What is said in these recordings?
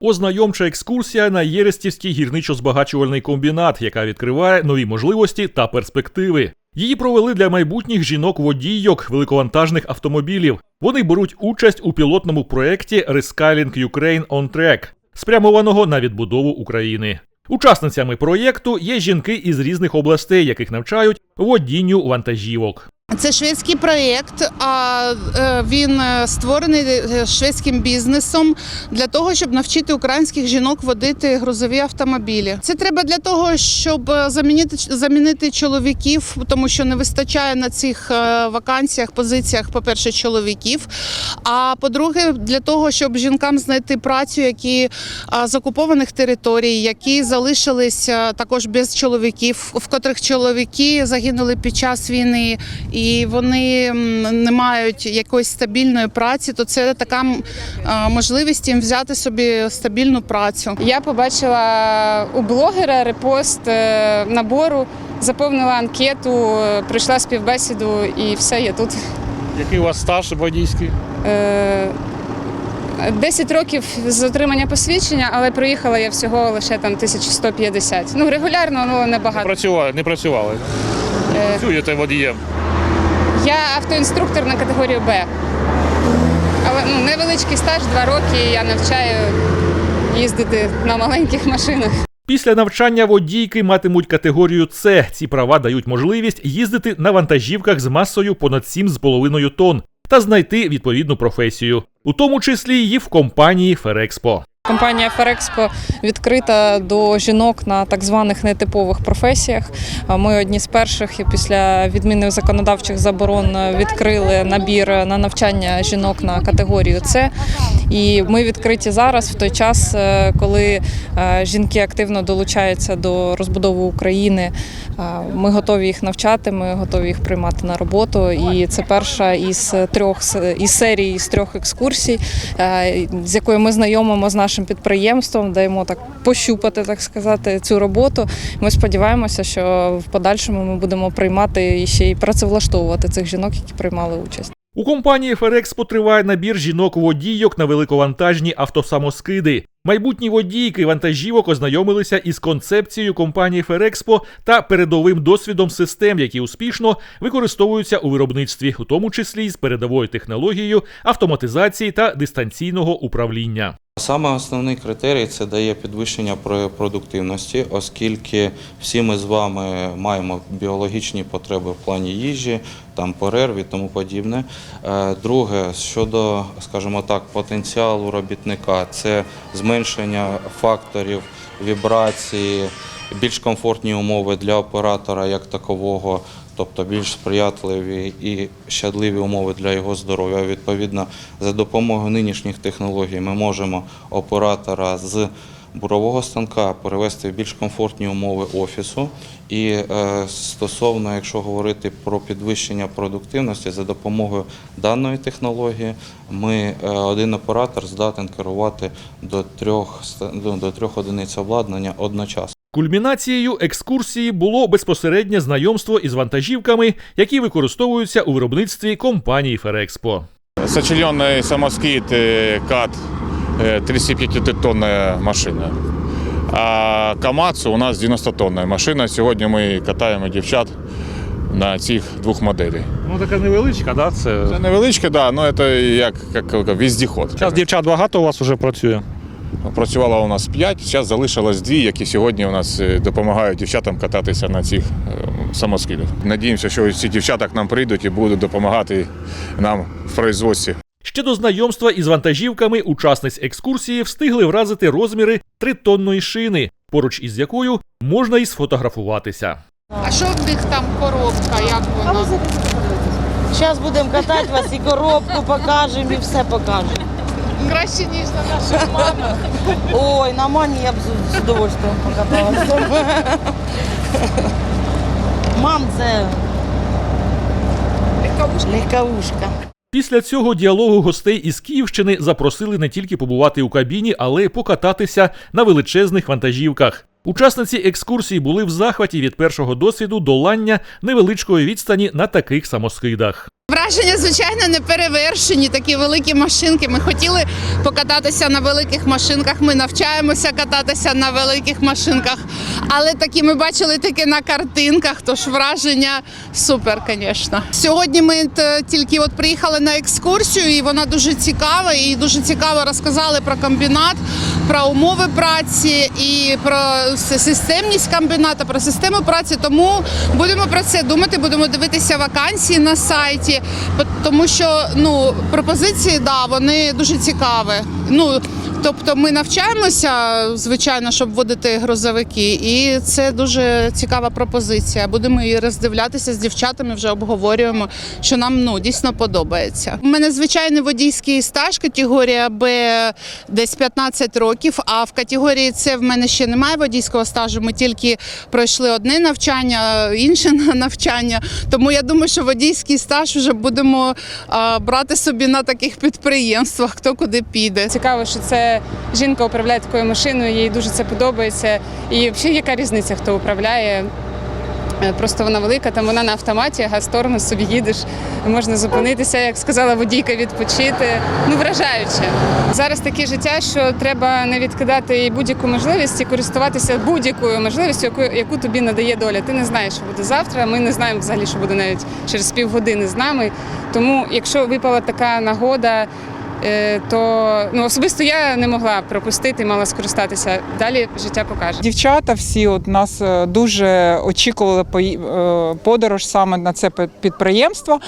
Ознайомча екскурсія на Єрестівський гірничо-збагачувальний комбінат, яка відкриває нові можливості та перспективи. Її провели для майбутніх жінок-водійок великовантажних автомобілів. Вони беруть участь у пілотному проєкті Reskiling Ukraine on Track, спрямованого на відбудову України. Учасницями проєкту є жінки із різних областей, яких навчають водінню вантажівок. Це шведський проєкт. А е, він е, створений е, шведським бізнесом для того, щоб навчити українських жінок водити грузові автомобілі. Це треба для того, щоб замінити замінити чоловіків, тому що не вистачає на цих вакансіях, позиціях, по-перше, чоловіків. А по-друге, для того, щоб жінкам знайти працю, які з окупованих територій, які залишилися також без чоловіків, в котрих чоловіки загинули під час війни, і вони не мають якоїсь стабільної праці, то це така можливість їм взяти собі стабільну працю. Я побачила у блогера репост е, набору, заповнила анкету, е, пройшла співбесіду і все, я тут. Який у вас стаж водійський? Е, 10 років з отримання посвідчення, але проїхала я всього лише там 1150. Ну, регулярно, але Не небагато. працювали, не працювали. Е, Працюєте водієм. Я автоінструктор на категорію Б. Але ну, невеличкий стаж, 2 роки, і я навчаю їздити на маленьких машинах. Після навчання водійки матимуть категорію С. Ці права дають можливість їздити на вантажівках з масою понад 7,5 тонн та знайти відповідну професію, у тому числі і в компанії Ферекспо. Компанія Ферекспо відкрита до жінок на так званих нетипових професіях. Ми одні з перших і після відміни законодавчих заборон відкрили набір на навчання жінок на категорію С. І ми відкриті зараз в той час, е, коли е, жінки активно долучаються до розбудови України. Е, Ми готові їх навчати, ми готові їх приймати на роботу. І це перша із трьох із серії з трьох екскурсій, з якою ми знайомимо з нашим підприємством, даємо так пощупати, так сказати, цю роботу. Ми сподіваємося, що в подальшому ми будемо приймати і ще й працевлаштовувати цих жінок, які приймали участь. У компанії Ферекспо триває набір жінок-водійок на великовантажні автосамоскиди. Майбутні водійки вантажівок ознайомилися із концепцією компанії Ферекспо та передовим досвідом систем, які успішно використовуються у виробництві, у тому числі із передовою технологією автоматизації та дистанційного управління. Саме основний критерій це дає підвищення продуктивності, оскільки всі ми з вами маємо біологічні потреби в плані їжі, там перерв і тому подібне. Е, Друге, щодо, скажімо так, потенціалу робітника, це зменшення факторів вібрації, більш комфортні умови для оператора як такового. Тобто більш сприятливі і щадливі умови для його здоров'я. Відповідно, за допомогою нинішніх технологій ми можемо оператора з бурового станка перевести в більш комфортні умови офісу. І е, стосовно, якщо говорити про підвищення продуктивності, за допомогою даної технології ми е, один оператор здатен керувати до трьох ну, до трьох одиниць обладнання одночасно. Кульмінацією екскурсії було безпосереднє знайомство із вантажівками, які використовуються у виробництві компанії Ферекспо. Сочелений самоскид е, КАТ 35-тонна машина. А Камацу у нас 90-тонна машина. Сьогодні ми катаємо дівчат на цих двох моделей. Ну така невеличка, да? Це... Це невеличке, да, але це як, як, віздіход. Зараз дівчат багато у вас вже працює. Працювало у нас 5, зараз залишилось дві, які сьогодні у нас е, допомагають дівчатам кататися на цих е, самоскидах. Надіємося, що ці дівчата к нам прийдуть і будуть допомагати нам в производстві. Ще до знайомства із вантажівками учасниць екскурсії встигли вразити розміри тритонної шини, поруч із якою можна і сфотографуватися. А що в них там коробка? Як вона? Зараз будемо катати вас і коробку покажемо, і все покажемо. Краще ніж на нашу маму. Ой, на мані я б з- з удовольствием покаталася. Мам, це легковушка. Після цього діалогу гостей із Київщини запросили не тільки побувати у кабіні, але й покататися на величезних вантажівках. Учасниці екскурсії були в захваті від першого досвіду долання невеличкої відстані на таких самосхидах. Враження, звичайно, не перевершені. Такі великі машинки. Ми хотіли покататися на великих машинках. Ми навчаємося кататися на великих машинках. Але такі ми бачили тільки на картинках. Тож враження супер, звісно. Сьогодні ми тільки от приїхали на екскурсію, і вона дуже цікава. І дуже цікаво розказали про комбінат, про умови праці і про системність комбіната, про систему праці. Тому будемо про це думати, будемо дивитися вакансії на сайті, тому що ну пропозиції да вони дуже цікаві. Ну тобто ми навчаємося, звичайно, щоб вводити грузовики, і це дуже цікава пропозиція. Будемо її роздивлятися з дівчатами, вже обговорюємо, що нам ну дійсно подобається. У мене звичайний водійський стаж, категорія Б десь 15 років. А в категорії С в мене ще немає водійського стажу. Ми тільки пройшли одне навчання, інше навчання. Тому я думаю, що водійський стаж вже будемо брати собі на таких підприємствах, хто куди піде. Цікаво, що це жінка управляє такою машиною, їй дуже це подобається. І взагалі яка різниця, хто управляє? Е, Просто вона велика, там вона на автоматі, газ в сторону собі їдеш, можна зупинитися, як сказала водійка, відпочити. Ну, вражаюче. Зараз таке життя, що треба не відкидати і будь-яку можливість і користуватися будь-якою можливістю, яку, яку тобі надає доля. Ти не знаєш, що буде завтра. Ми не знаємо взагалі, що буде навіть через півгодини з нами. Тому, якщо випала така нагода. Е, То ну особисто я не могла пропустити, мала скористатися. Далі життя покаже. Дівчата всі от нас е, дуже очікували е, подорож саме на це підприємство,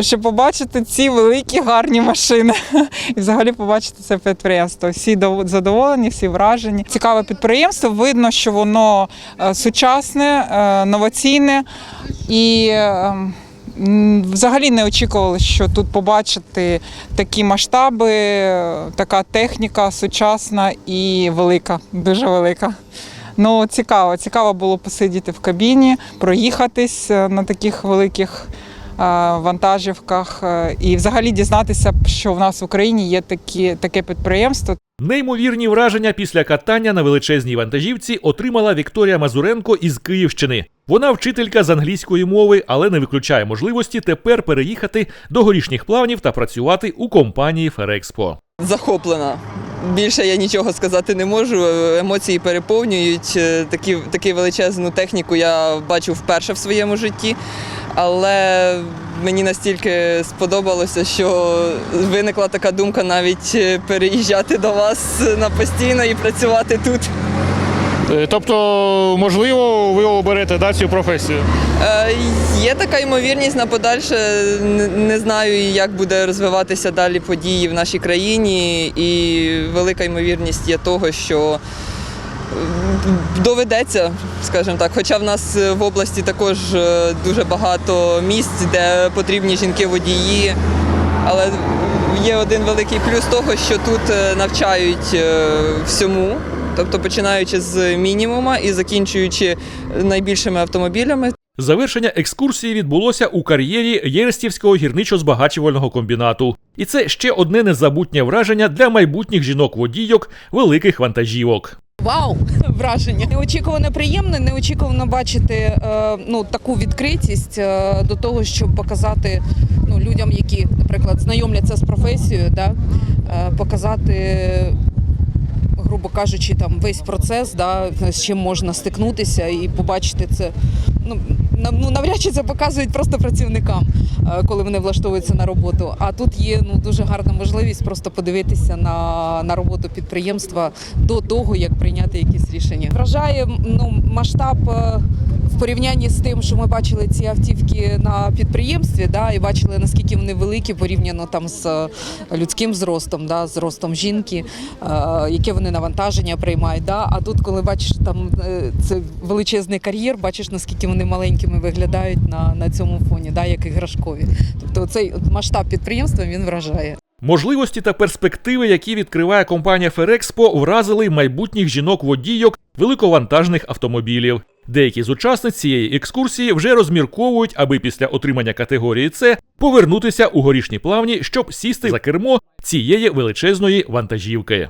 щоб побачити ці великі гарні машини. І взагалі побачити це підприємство. Всі дов- задоволені, всі вражені. Цікаве підприємство. Видно, що воно сучасне, новаційне і. Взагалі не очікували, що тут побачити такі масштаби, така техніка сучасна і велика, дуже велика. Ну, цікаво, цікаво було посидіти в кабіні, проїхатись е, на таких великих е, вантажівках е, і взагалі дізнатися, що в нас в Україні є такі, таке підприємство. Неймовірні враження після катання на величезній вантажівці отримала Вікторія Мазуренко із Київщини. Вона вчителька з англійської мови, але не виключає можливості тепер переїхати до горішніх плавнів та працювати у компанії Ферекспо. захоплена. Більше я нічого сказати не можу. Емоції переповнюють. Е, Такі, таку величезну техніку я бачу вперше в своєму житті. Але мені настільки сподобалося, що виникла така думка навіть е, переїжджати до вас на постійно і працювати тут. Е, Тобто, можливо, ви оберете да, цю професію. Е, Є така ймовірність на подальше. Не- знаю, як буде розвиватися далі події в нашій країні, і велика ймовірність є того, що доведеться, скажімо так. Хоча в нас в області також е, дуже багато місць, де потрібні жінки-водії. Але є один великий плюс того, що тут е, навчають всьому. Тобто починаючи з мінімума і закінчуючи найбільшими автомобілями. Завершення екскурсії відбулося у кар'єрі Єрестівського гірничо-збагачувального комбінату. І це ще одне незабутнє враження для майбутніх жінок-водійок великих вантажівок. Вау, враження неочікувано приємно, неочікувано бачити е, ну таку відкритість е, до того, щоб показати ну людям, які, наприклад, знайомляться з професією, да, е, показати. Грубо кажучи, там весь процес, да, з чим можна стикнутися і побачити це. Ну, ну навряд чи це показують просто працівникам, е, коли вони влаштовуються на роботу. А тут є ну дуже гарна можливість просто подивитися на, на роботу підприємства до того, як прийняти якісь рішення. Вражає ну масштаб е, порівнянні з тим, що ми бачили ці автівки на підприємстві, да, і бачили наскільки вони великі порівняно там з е, людським зростом, да, зростом жінки, е, яке вони навантаження приймають. Да. А тут, коли бачиш там е, це величезний кар'єр, бачиш наскільки вони маленькими виглядають на, на цьому фоні, да, як іграшкові. Тобто цей масштаб підприємства він вражає. Можливості та перспективи, які відкриває компанія Ферекспо, вразили майбутніх жінок-водійок великовантажних автомобілів. Деякі з учасниць цієї екскурсії вже розмірковують, аби після отримання категорії С повернутися у горішні плавні, щоб сісти за кермо цієї величезної вантажівки.